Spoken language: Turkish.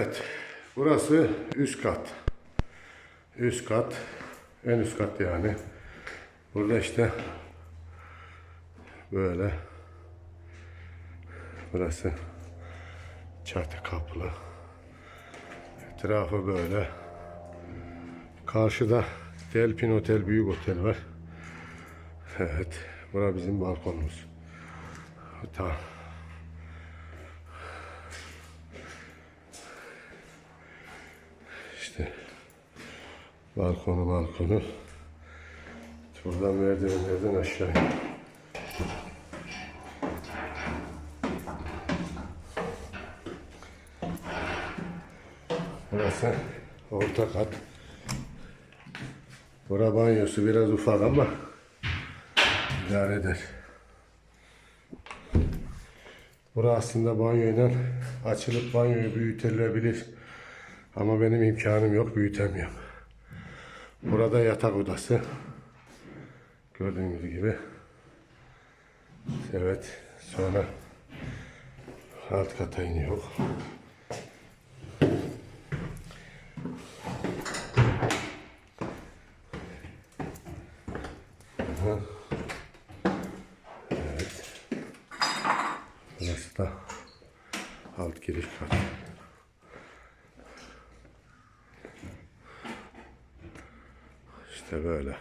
Evet. Burası üst kat. Üst kat. En üst kat yani. Burada işte böyle burası çatı kapılı. Etrafı böyle. Karşıda Delpin Otel büyük otel var. Evet. Bura bizim balkonumuz. Tamam. İşte balkonu balkonu. Buradan merdivenlerden aşağı. Burası orta kat. Bura banyosu biraz ufak ama idare eder. Bura aslında banyoyla açılıp banyoyu büyütülebilir. Ama benim imkanım yok, büyütemiyorum. Burada yatak odası. Gördüğünüz gibi. Evet, sonra alt kata iniyor. Evet. Burası da alt giriş kat. İşte böyle.